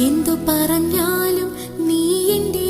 എന്തു പറഞ്ഞാലും നീ എന്റെ